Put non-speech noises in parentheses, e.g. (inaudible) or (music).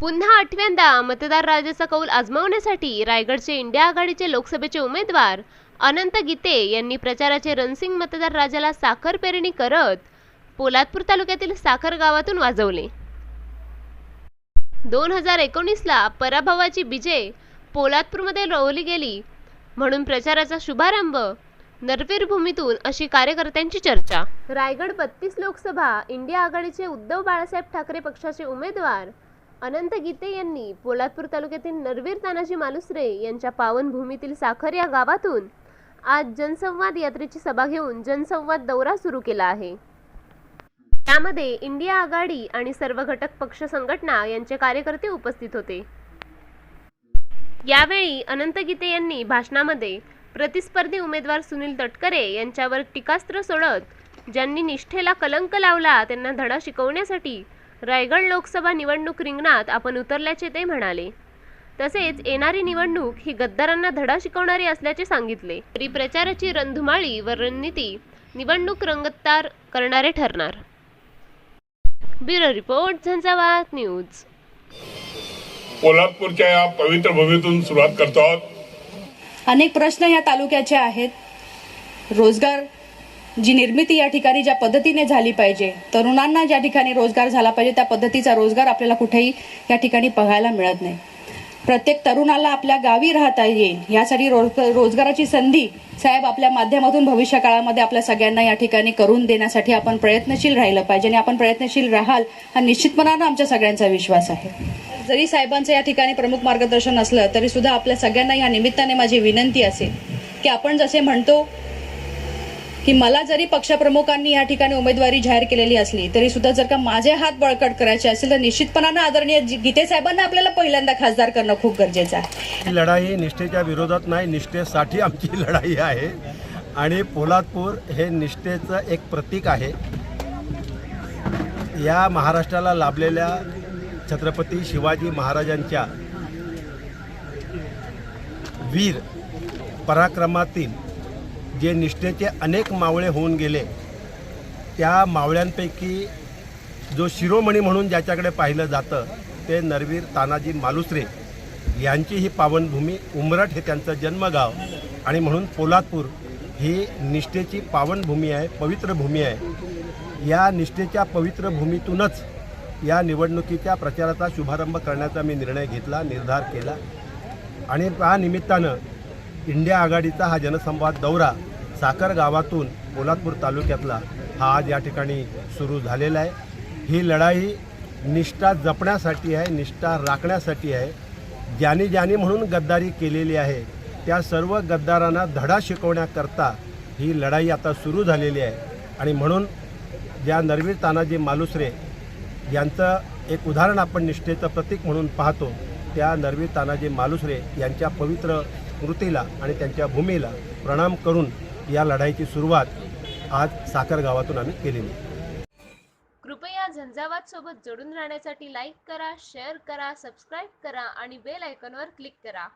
पुन्हा आठव्यांदा मतदार राजाचा कौल आजमावण्यासाठी रायगडचे इंडिया आघाडीचे लोकसभेचे उमेदवार अनंत गीते यांनी प्रचाराचे रणसिंग मतदार राजाला साखर पेरणी करत पोलादपूर तालुक्यातील साखर गावातून वाजवले. दोन हजार एकोणीसला पराभवाची बीजे पोलादपूरमध्ये रोवली गेली. म्हणून प्रचाराचा शुभारंभ नरवीर भूमीतून अशी कार्यकर्त्यांची चर्चा. रायगड बत्तीस लोकसभा इंडिया आघाडीचे उद्धव बाळासाहेब ठाकरे पक्षाचे उमेदवार अनंत गीते यांनी पोलादपूर तालुक्यातील नरवीर तानाजी मालुसरे यांच्या पावनभूमीतील साखर या गावातून आज जनसंवाद यात्रेची सभा घेऊन जनसंवाद दौरा सुरू केला आहे. त्यामध्ये इंडिया आघाडी आणि सर्व घटक पक्ष संघटना यांचे कार्यकर्ते उपस्थित होते. यावेळी अनंत गीते यांनी भाषणामध्ये प्रतिस्पर्धी उमेदवार सुनील तटकरे यांच्यावर टीकास्त्र सोडत ज्यांनी निष्ठेला कलंक लावला त्यांना धडा शिकवण्यासाठी रायगड लोकसभा निवडणूक रिंगणात आपण उतरल्याचे ते म्हणाले. तसेच येणारी निवडणूक ही गद्दारांना धडा शिकवणारी असल्याचे सांगितले. तरी प्रचाराची रणधुमाळी व रणनीती निवडणूक रंगतदार करणारे ठरणार. Bureau report Jhanjhavat news. कोल्हापूरच्या या पवित्र भूमीतून सुरुवात करतो आहोत. अनेक प्रश्न या तालुक्याचे आहेत. रोजगार जी निर्मिती या ठिकाणी ज्या पद्धतीने झाली पाहिजे तरुणांना ज्या ठिकाणी रोजगार झाला पाहिजे त्या पद्धतीचा रोजगार आपल्याला कुठेही या ठिकाणी बघायला मिळत नाही. प्रत्येक तरुणाला आपल्या गावी राहता येईल यासाठी रोज रोजगाराची संधी साहेब आपल्या माध्यमातून भविष्य काळामध्ये आपल्या सगळ्यांना या ठिकाणी करून देण्यासाठी आपण प्रयत्नशील राहिलं पाहिजे आणि आपण प्रयत्नशील राहाल हा निश्चितपणानं आमच्या सगळ्यांचा विश्वास आहे. जरी साहेबांचं या ठिकाणी प्रमुख मार्गदर्शन असलं तरी सुद्धा आपल्या सगळ्यांना या निमित्ताने माझी विनंती असेल की आपण जसे म्हणतो की मला जरी पक्षप्रमुखांनी या ठिकाणी उमेदवारी जाहीर केलेली असली तरी सुद्धा जर का माझे हात बळकट करायचे असेल तर निश्चितपणानं आदरणीय जी- गीते साहेबांना आपल्याला पहिल्यांदा खासदार करणं खूप गरजेचं आहे. ही लढाई निष्ठेच्या विरोधात नाही निष्ठेसाठी आमची (laughs) लढाई आहे. आणि पोलादपूर हे निष्ठेचं एक प्रतीक आहे. या महाराष्ट्राला लाभलेल्या छत्रपती शिवाजी महाराजांच्या वीर पराक्रमातील जे निष्ठेचे अनेक मावळे होऊन गेले त्या मावळ्यांपैकी जो शिरोमणी म्हणून ज्याच्याकडे पाहिलं जातं ते नरवीर तानाजी मालुसरे यांची ही पावनभूमी उमरठ हे त्यांचं जन्मगाव आणि म्हणून पोलादपूर ही निष्ठेची पावनभूमी आहे पवित्र भूमी आहे. या निष्ठेच्या पवित्र भूमीतूनच या निवडणुकीच्या प्रचाराचा शुभारंभ करण्याचा मी निर्णय घेतला निर्धार केला. आणि त्या निमित्तानं इंडिया आघाडीचा हा जनसंवाद दौरा साखर गावातून पोलादपूर तालुक्यातला हा आज या ठिकाणी सुरू झालेला आहे. ही लढाई निष्ठा जपण्यासाठी आहे निष्ठा राखण्यासाठी आहे. ज्यांनी ज्यांनी म्हणून गद्दारी केलेली आहे त्या सर्व गद्दारांना धडा शिकवण्याकरता ही लढाई आता सुरू झालेली आहे. आणि म्हणून ज्या नरवीर तानाजी मालुसरे यांचं एक उदाहरण आपण निष्ठेचं प्रतीक म्हणून पाहतो त्या नरवीर तानाजी मालुसरे यांच्या पवित्र स्मृतीला आणि त्यांच्या भूमीला प्रणाम करून या लढाईची सुरुवात आज साखर गावातून आम्ही केलेली कृपया झंझावात सोबत जोडून राहण्यासाठी लाईक करा शेअर करा सबस्क्राईब करा आणि बेल आयकॉनवर क्लिक करा.